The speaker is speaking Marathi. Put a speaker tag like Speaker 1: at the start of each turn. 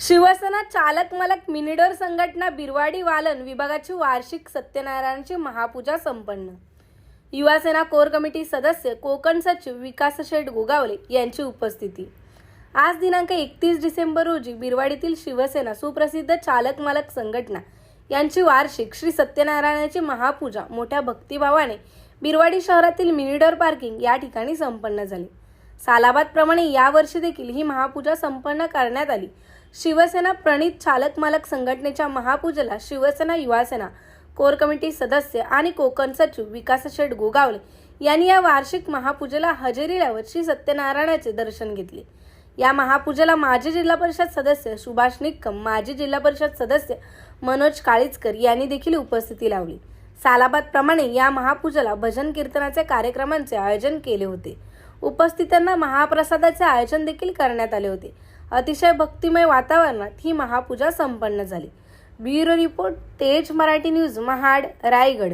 Speaker 1: शिवसेना चालक मलक मिनिडोर संघटना बिरवाडी वालन विभागाची वार्षिक सत्यनारायणची महापूजा संपन्न. युवासेना कोर कमिटी सदस्य कोकण सचिव विकास शेठ गोगावले यांची उपस्थिती. आज दिनांक एकतीस डिसेंबर रोजी बिरवाडीतील शिवसेना सुप्रसिद्ध चालक मालक संघटना यांची वार्षिक श्री सत्यनारायणाची महापूजा मोठ्या भक्तिभावाने बिरवाडी शहरातील मिनिडोर पार्किंग या ठिकाणी संपन्न झाली. सालाबादप्रमाणे यावर्षी देखील ही महापूजा संपन्न करण्यात आली. शिवसेना प्रणित चालक मालक संघटनेच्या महापूजेला शिवसेना युवासेना कोर कमिटी सदस्य आणि कोकण सचिव विकास शेठ गोगावले यांनी या वार्षिक महापूजेला हजेरी लावत श्री सत्यनारायणाचे दर्शन घेतले. या महापूजेला माजी जिल्हा परिषद सदस्य सुभाष निक्कम माजी जिल्हा परिषद सदस्य मनोज काळीचकर यांनी देखील उपस्थिती लावली. सालाबाद प्रमाणे या महापूजेला भजन कीर्तनाचे कार्यक्रमांचे आयोजन केले होते. उपस्थितांना महाप्रसादाचे आयोजन देखील करण्यात आले होते. अतिशय भक्तिमय वातावरणात ही महापूजा संपन्न झाली. ब्युरो रिपोर्ट तेज मराठी न्यूज महाड रायगड.